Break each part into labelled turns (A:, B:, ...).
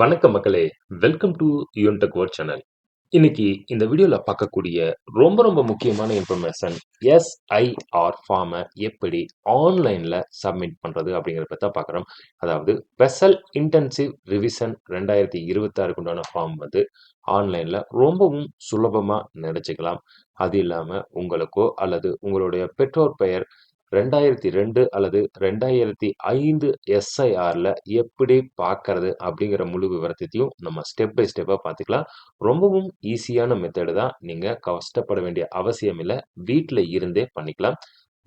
A: வணக்கம் மக்களே. Welcome to யூன்டெக் வேர்ட் சேனல் இன்னைக்கு இந்த வீடியோவில் பார்க்கக்கூடிய ரொம்ப ரொம்ப முக்கியமான இன்ஃபர்மேஷன் எஸ்ஐஆர் ஃபார்மை எப்படி ஆன்லைனில் சப்மிட் பண்ணுறது அப்படிங்கிறத பற்றி பார்க்குறோம். அதாவது ஸ்பெஷல் இன்டென்சிவ் ரிவிஷன் ரெண்டாயிரத்தி இருபத்தாறுக்கு உண்டான ஃபார்ம் வந்து ஆன்லைனில் ரொம்பவும் சுலபமாக நினச்சிக்கலாம் அது இல்லாமல் உங்களுக்கோ அல்லது உங்களுடைய பெற்றோர் பெயர் ரெண்டாயிரத்தி ரெண்டு அல்லது ரெண்டாயிரத்தி ஐந்து எஸ்ஐஆரில் எப்படி பார்க்கறது அப்படிங்கிற முழு விவரத்தையும் நம்ம ஸ்டெப் பை ஸ்டெப்பாக பார்த்துக்கலாம் ரொம்பவும் ஈஸியான மெத்தடு தான் நீங்கள் கஷ்டப்பட வேண்டிய அவசியம் இல்லை. வீட்டில் இருந்தே பண்ணிக்கலாம்.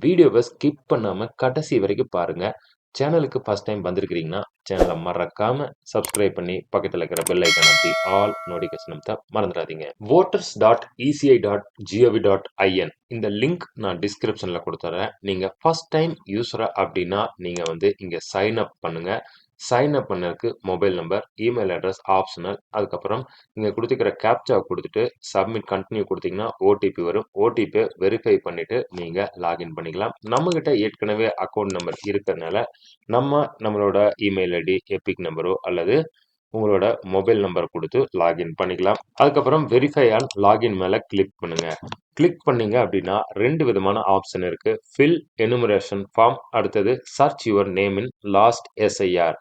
A: வீடியோவை ஸ்கிப் பண்ணாமல் கடைசி வரைக்கும் பாருங்கள் சேனலுக்கு ஃபர்ஸ்ட் டைம் வந்திருக்கிறீங்கன்னா சேனலை மறக்காம சப்ஸ்கிரைப் பண்ணி பக்கத்தில் இருக்கிற பெல் ஐக்கன் அமைத்தி ஆல் நோட்டிஃபிகேஷன் தான் மறந்துடாதீங்க voters dot ECI dot GOV dot IN இந்த லிங்க் நான் டிஸ்கிரிப்ஷனில் கொடுத்துட்றேன் நீங்கள் ஃபர்ஸ்ட் டைம் யூஸராக அப்படின்னா நீங்கள் வந்து இங்கே சைன் அப் பண்ணுங்கள் சைன் அப் பண்ணதுக்கு mobile number email address optional அதுக்கப்புறம் நீங்கள் கொடுத்துக்கிற கேப்சா கொடுத்துட்டு சப்மிட் கண்டினியூ கொடுத்தீங்கன்னா ஓடிபி வரும். ஓடிபியை வெரிஃபை பண்ணிவிட்டு நீங்கள் லாகின் பண்ணிக்கலாம். நம்மக்கிட்ட ஏற்கனவே அக்கௌண்ட் நம்பர் இருக்கிறதுனால நம்ம நம்மளோட இமெயில் ஐடி எபிக் நம்பரோ அல்லது உங்களோட மொபைல் நம்பர் கொடுத்து லாகின் பண்ணிக்கலாம். அதுக்கப்புறம் வெரிஃபை ஆன் லாகின் மேலே கிளிக் பண்ணுங்கள் கிளிக் பண்ணீங்க அப்படின்னா ரெண்டு விதமான ஆப்ஷன் இருக்குது ஃபில் எனுமரேஷன் ஃபார்ம் அடுத்தது search your name in last SIR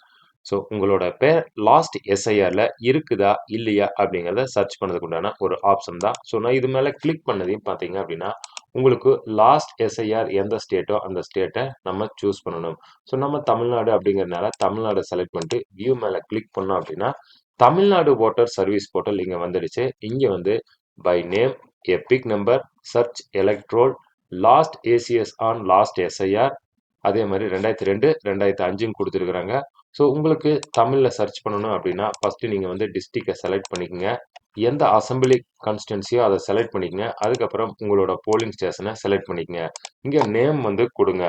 A: so உங்களோட பேர் லாஸ்ட் எஸ்ஐஆரில் இருக்குதா இல்லையா அப்படிங்கிறத சர்ச் பண்ணதுக்கு உண்டான ஒரு ஆப்ஷன் தான். ஸோ நான் இது மேலே கிளிக் பண்ணதையும் பார்த்தீங்க அப்படின்னா உங்களுக்கு லாஸ்ட் எஸ்ஐஆர் எந்த ஸ்டேட்டோ அந்த ஸ்டேட்டை நம்ம சூஸ் பண்ணணும். ஸோ நம்ம தமிழ்நாடு அப்படிங்கிறதுனால தமிழ்நாடு செலக்ட் பண்ணிட்டு வியூ மேலே கிளிக் பண்ணோம் அப்படின்னா தமிழ்நாடு ஓட்டர் சர்வீஸ் போர்ட்டல் இங்கே வந்துடுச்சு. இங்கே வந்து by name EPIC number search electoral last ACS on last SIR அதே மாதிரி ரெண்டாயிரத்தி ரெண்டு ரெண்டாயிரத்தி அஞ்சும் கொடுத்துருக்குறாங்க. ஸோ உங்களுக்கு தமிழில் சர்ச் பண்ணணும் அப்படின்னா ஃபஸ்ட்டு நீங்கள் வந்து டிஸ்ட்ரிக்டை செலக்ட் பண்ணிக்கோங்க. எந்த அசம்பிளி கான்ஸ்டன்சியோ அதை செலக்ட் பண்ணிக்கங்க. அதுக்கப்புறம் உங்களோட போலிங் ஸ்டேஷனை செலக்ட் பண்ணிக்கங்க. இங்கே நேம் வந்து கொடுங்க.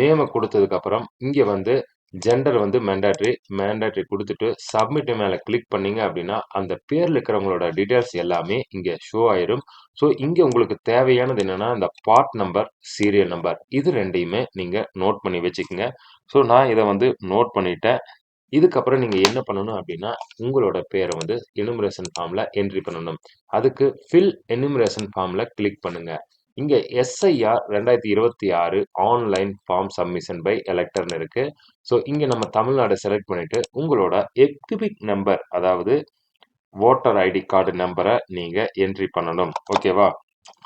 A: நேமை கொடுத்ததுக்கப்புறம் இங்கே வந்து ஜெண்டர் வந்து மேண்டாட்ரி மேண்டாட்ரி கொடுத்துட்டு சப்மிட் மேலே கிளிக் பண்ணீங்க அப்படின்னா அந்த பேரில் இருக்கிறவங்களோட டீட்டெயில்ஸ் எல்லாமே இங்கே ஷோ ஆயிரும். ஸோ இங்கே உங்களுக்கு தேவையானது என்னென்னா இந்த பார்ட் நம்பர் சீரியல் நம்பர் இது ரெண்டையுமே நீங்கள் நோட் பண்ணி வச்சுக்கோங்க. ஸோ நான் இதை வந்து நோட் பண்ணிட்டேன். இதுக்கப்புறம் நீங்கள் என்ன பண்ணணும் அப்படின்னா உங்களோட பேரை வந்து எனுமரேஷன் ஃபார்மில் என்ட்ரி பண்ணணும். அதுக்கு ஃபில் எனுமரேஷன் ஃபார்மில் கிளிக் பண்ணுங்கள் இங்கே எஸ்ஐஆர் ரெண்டாயிரத்தி இருபத்தி ஆறு ஆன்லைன் ஃபார்ம் சப்மிஷன் பை எலக்டர்னு இருக்குது ஸோ இங்கே நம்ம தமிழ்நாடு செலக்ட் பண்ணிவிட்டு உங்களோட எக்யூபிக் நம்பர் அதாவது ஓட்டர் ஐடி கார்டு நம்பரை நீங்கள் என்ட்ரி பண்ணணும். ஓகேவா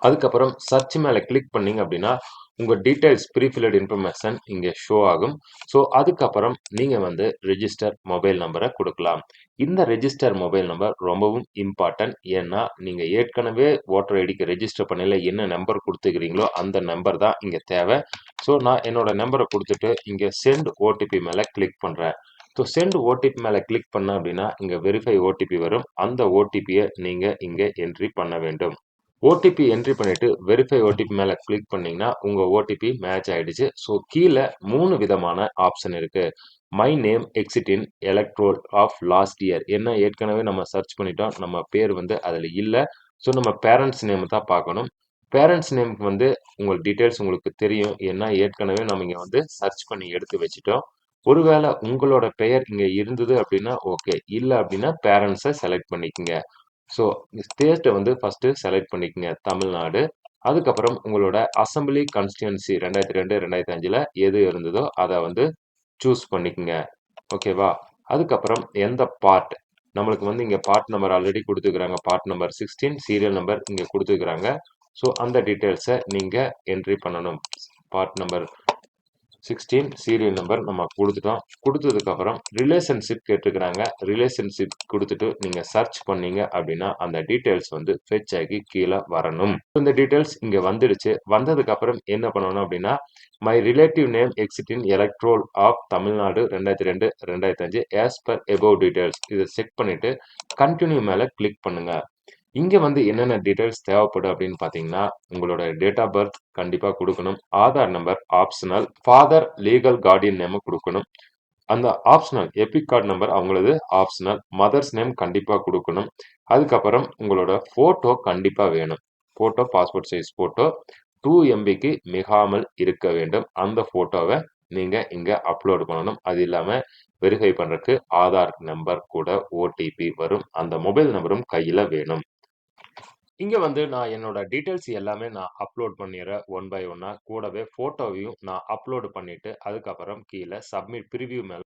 A: அதுக்கப்புறம் சர்ச் மேலே கிளிக் பண்ணிங்க அப்படின்னா உங்கள் டீட்டெயில்ஸ் ப்ரீஃபில்டு இன்ஃபர்மேஷன் இங்கே ஷோ ஆகும். ஸோ அதுக்கப்புறம் நீங்கள் வந்து ரெஜிஸ்டர் மொபைல் நம்பரை கொடுக்கலாம். இந்த ரெஜிஸ்டர் மொபைல் நம்பர் ரொம்பவும் இம்பார்ட்டன்ட் ஏன்னா நீங்கள் ஏற்கனவே ஓட்டர் ஐடிக்கு ரெஜிஸ்டர் பண்ணல என்ன நம்பர் கொடுத்துக்கிறீங்களோ அந்த நம்பர் தான் இங்கே தேவை. ஸோ நான் என்னோட நம்பரை கொடுத்துட்டு இங்கே சென்ட் ஓடிபி மேலே கிளிக் பண்ணுறேன் ஸோ சென்ட் ஓடிபி மேலே கிளிக் பண்ண அப்படின்னா இங்கே வெரிஃபை ஓடிபி வரும். அந்த ஓடிபியை நீங்கள் இங்கே என்ட்ரி பண்ண வேண்டும். ஓடிபி என்ட்ரி பண்ணிட்டு வெரிஃபை ஓடிபி மேலே கிளிக் பண்ணீங்கன்னா உங்கள் ஓடிபி மேட்ச் ஆகிடுச்சு ஸோ கீழே மூணு விதமான ஆப்ஷன் இருக்குது my name exist in electoral of last year என்ன ஏற்கனவே நம்ம சர்ச் பண்ணிட்டோம். நம்ம பேர் வந்து அதில் இல்லை. ஸோ நம்ம பேரண்ட்ஸ் நேம் தான் பார்க்கணும். பேரண்ட்ஸ் நேமுக்கு வந்து உங்கள் டீட்டெயில்ஸ் உங்களுக்கு தெரியும். ஏன்னா ஏற்கனவே நம்ம இங்கே வந்து சர்ச் பண்ணி எடுத்து வச்சுட்டோம். ஒருவேளை உங்களோட பெயர் இங்கே இருந்தது அப்படின்னா ஓகே இல்லை அப்படின்னா பேரண்ட்ஸை செலக்ட் பண்ணிக்கோங்க. ஸோ ஸ்டேட்டை வந்து ஃபஸ்ட்டு செலக்ட் பண்ணிக்கோங்க தமிழ்நாடு. அதுக்கப்புறம் உங்களோட அசம்பிளி கான்ஸ்டியூன்சி ரெண்டாயிரத்தி ரெண்டு ரெண்டாயிரத்தி அஞ்சில் எது இருந்ததோ அதை வந்து சூஸ் பண்ணிக்கோங்க. ஓகேவா அதுக்கப்புறம் எந்த பார்ட் நம்மளுக்கு வந்து இங்கே பார்ட் நம்பர் ஆல்ரெடி கொடுத்துருக்குறாங்க. Part number sixteen serial number இங்கே கொடுத்துருக்குறாங்க. ஸோ அந்த டீட்டெயில்ஸை நீங்கள் என்ட்ரி பண்ணணும். Part number sixteen serial number நம்ம கொடுத்துட்டோம். கொடுத்ததுக்கப்புறம் ரிலேஷன்ஷிப் கேட்டுக்கிறாங்க ரிலேஷன்ஷிப் கொடுத்துட்டு நீங்கள் சர்ச் பண்ணீங்க அப்படின்னா அந்த டீட்டெயில்ஸ் வந்து ஃபெச் ஆகி கீழே வரணும். இந்த டீட்டெயில்ஸ் இங்கே வந்துடுச்சு. வந்ததுக்கப்புறம் என்ன பண்ணணும் அப்படின்னா my relative name exist in electoral of Tamil Nadu ரெண்டாயிரத்தி ரெண்டு ரெண்டாயிரத்தி அஞ்சு ஆஸ் பர் எபோவ் டீட்டெயில்ஸ் இதை செக் பண்ணிவிட்டு கண்டினியூ மேலே கிளிக் பண்ணுங்கள் இங்கே வந்து என்னென்ன டீட்டெயில்ஸ் தேவைப்படும் அப்படின்னு பார்த்தீங்கன்னா உங்களோட டேட் ஆஃப் பர்த் கண்டிப்பாக கொடுக்கணும். Aadhaar number optional father legal guardian name கொடுக்கணும். அந்த ஆப்ஷனல் எபிக் கார்டு நம்பர் அவங்களது ஆப்ஷனல் மதர்ஸ் நேம் கண்டிப்பாக கொடுக்கணும். அதுக்கப்புறம் உங்களோட ஃபோட்டோ கண்டிப்பாக வேணும். Photo passport size photo two எம்பிக்கு மிகாமல் இருக்க வேண்டும். அந்த ஃபோட்டோவை நீங்கள் இங்கே அப்லோட் பண்ணணும். அது இல்லாமல் வெரிஃபை பண்ணுறதுக்கு ஆதார் நம்பர் கூட ஓடிபி வரும். அந்த மொபைல் நம்பரும் கையில் வேணும். இங்கே வந்து நான் என்னோட டீட்டெயில்ஸ் எல்லாமே நான் அப்லோட் பண்ணிடுறேன் ஒன் பை ஒன்னாக கூடவே ஃபோட்டோவையும் நான் அப்லோடு பண்ணிவிட்டு அதுக்கப்புறம் கீழே சப்மிட் ப்ரிவியூ மேலே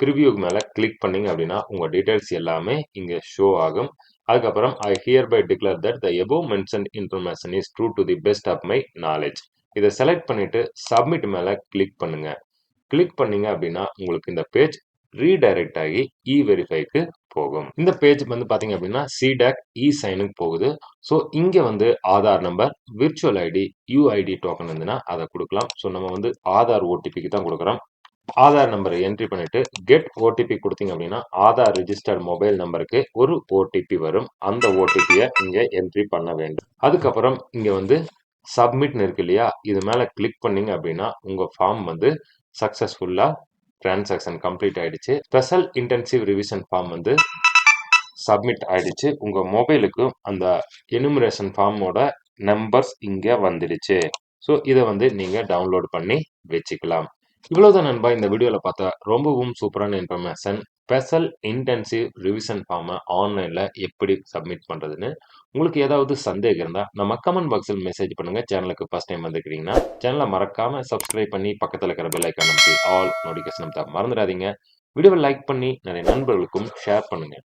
A: ப்ரிவியூக்கு மேலே கிளிக் பண்ணீங்க அப்படின்னா, உங்கள் டீட்டெயில்ஸ் எல்லாமே இங்கே ஷோ ஆகும். அதுக்கப்புறம் I hereby declare that the above mention information is true to the best of my knowledge இதை செலக்ட் பண்ணிவிட்டு சப்மிட் மேலே கிளிக் பண்ணுங்கள் கிளிக் பண்ணிங்க அப்படின்னா, உங்களுக்கு இந்த பேஜ் ரீடைரக்ட் ஆகி இ வெரிஃபைக்கு போகும். இந்த பேஜ் வந்து பார்த்தீங்க அப்படின்னா, சிடாக் இ சைனுக்கு போகுது. ஸோ இங்கே வந்து Aadhaar number, virtual ID, UID token இருந்துன்னா அதை கொடுக்கலாம் ஸோ நம்ம வந்து ஆதார் ஓடிபிக்கு தான் கொடுக்குறோம் ஆதார் நம்பரை என்ட்ரி பண்ணிட்டு கெட் ஓடிபி கொடுத்தீங்க அப்படின்னா, ஆதார் ரிஜிஸ்டர்ட் மொபைல் நம்பருக்கு ஒரு ஓடிபி வரும். அந்த ஓடிபியை இங்கே என்ட்ரி பண்ண வேண்டும். அதுக்கப்புறம் இங்கே வந்து சப்மிட்னு இருக்கு இல்லையா? இது மேலே கிளிக் பண்ணீங்க அப்படின்னா, உங்கள் ஃபார்ம் வந்து சக்ஸஸ்ஃபுல்லாக டிரான்சாக்ஷன் கம்ப்ளீட் ஆயிடுச்சு. ஸ்பெஷல் இன்டென்சிவ் ரிவிஷன் ஃபார்ம் வந்து சப்மிட் ஆயிடுச்சு. உங்க மொபைலுக்கு அந்த எனுமரேஷன் ஃபார்மோட நம்பர்ஸ் இங்க வந்துடுச்சு. ஸோ இதை வந்து நீங்க டவுன்லோட் பண்ணி வச்சுக்கலாம். இவ்வளவுதான் நண்பா இந்த வீடியோல பார்த்தா ரொம்பவும் சூப்பரான இன்ஃபர்மேஷன். ஸ்பெஷல் இன்டென்சிவ் ரிவிஷன் ஃபார்மை ஆன்லைனில் எப்படி சப்மிட் பண்ணுறதுன்னு உங்களுக்கு ஏதாவது சந்தேகம் இருந்தால் நம்ம கமெண்ட் பாக்ஸில் மெசேஜ் பண்ணுங்கள் சேனலுக்கு ஃபஸ்ட் டைம் வந்துக்கிறீங்கன்னா சேனலை மறக்காமல் சப்ஸ்கிரைப் பண்ணி பக்கத்தில் இருக்கிற பெல் ஐகான் ஆல் நோட்டிஃபிகேஷன் தான் மறந்துடாதீங்க. வீடியோவை லைக் பண்ணி நிறைய நண்பர்களுக்கும் ஷேர் பண்ணுங்கள்